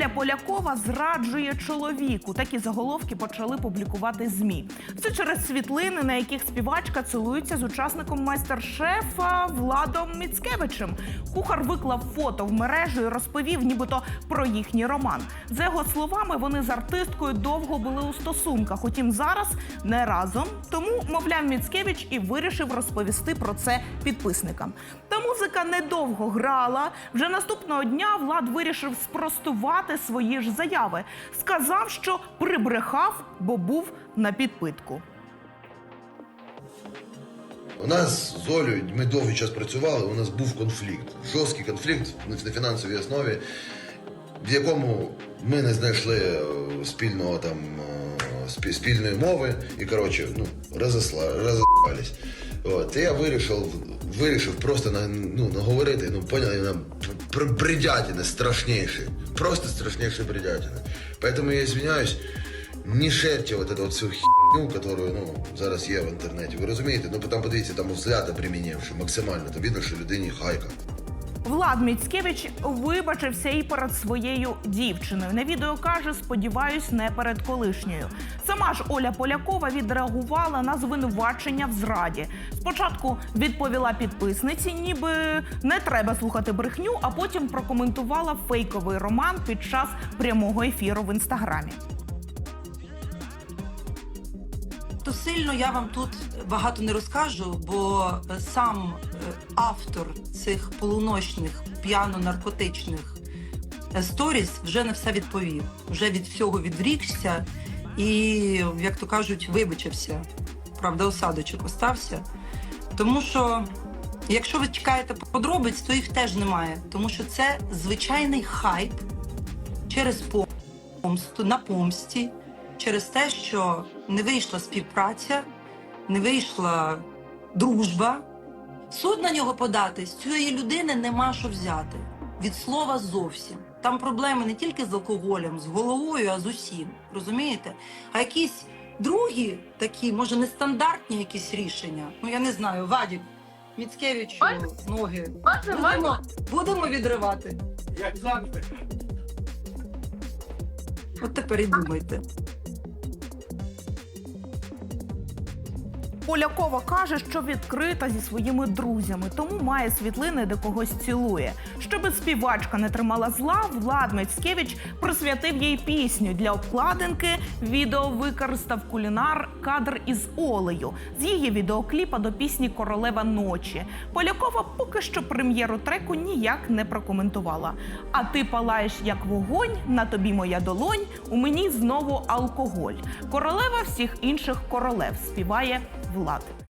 Оля Полякова зраджує чоловіку. Такі заголовки почали публікувати змі. Це через світлини, на яких співачка цілується з учасником майстер-шефа Владом Міцкевичем. Кухар виклав фото в мережу і розповів, нібито про їхній роман. За його словами, вони з артисткою довго були у стосунках. Утім, зараз не разом. Тому, мовляв, Міцкевич і вирішив розповісти про це підписникам. Та музика недовго грала. Вже наступного дня Влад вирішив спростувати свої ж заяви. Сказав, що прибрехав, бо був на підпитку. У нас з Олею, ми довгий час працювали, у нас був конфлікт. Жорсткий конфлікт на фінансовій основі, в якому ми не знайшли е, спільного там е, спільної мови і коротше, ну, розосла. От, і я вирішив, вирішив просто на, ну, наговорити, ну, поняли, нам про бредятини страшнейшие. Просто страшнейшие бредятины. Поэтому я извиняюсь, не шерьте вот эту вот всю херню, которую, ну, зараз є в інтернеті. Ви розумієте? Ну, там подивіться, там взгляда примінивши максимально, то видно, що людині хайка. Влад Міцкевич вибачився і перед своєю дівчиною. На відео каже: сподіваюсь, не перед колишньою. Сама ж Оля Полякова відреагувала на звинувачення в зраді. Спочатку відповіла підписниці, ніби не треба слухати брехню, а потім прокоментувала фейковий роман під час прямого ефіру в інстаграмі. То сильно я вам тут багато не розкажу, бо е, сам е, автор цих полуночних п'яно-наркотичних е, сторіс вже на все відповів. Вже від всього відврікся і, як то кажуть, вибачився. Правда, осадочок остався. Тому що, якщо ви чекаєте подробиць, то їх теж немає. Тому що це звичайний хайп через помсту на помсті, через те, що не вийшла співпраця, не вийшла дружба. Суд на нього подати з цієї людини нема що взяти. Від слова зовсім. Там проблеми не тільки з алкоголем, з головою, а з усім. Розумієте? А якісь другі такі, може, нестандартні якісь рішення. Ну я не знаю, Вадік, Міцкевичу, ноги. Будемо, будемо відривати. Як завжди. От тепер і думайте. Полякова каже, що відкрита зі своїми друзями, тому має світлини, де когось цілує. Щоби співачка не тримала зла, Влад Мецькевич присвятив їй пісню для обкладинки. Відео використав кулінар кадр із Олею з її відеокліпа до пісні Королева ночі. Полякова поки що прем'єру треку ніяк не прокоментувала. А ти палаєш як вогонь, на тобі моя долонь, у мені знову алкоголь. Королева всіх інших королев співає Влад.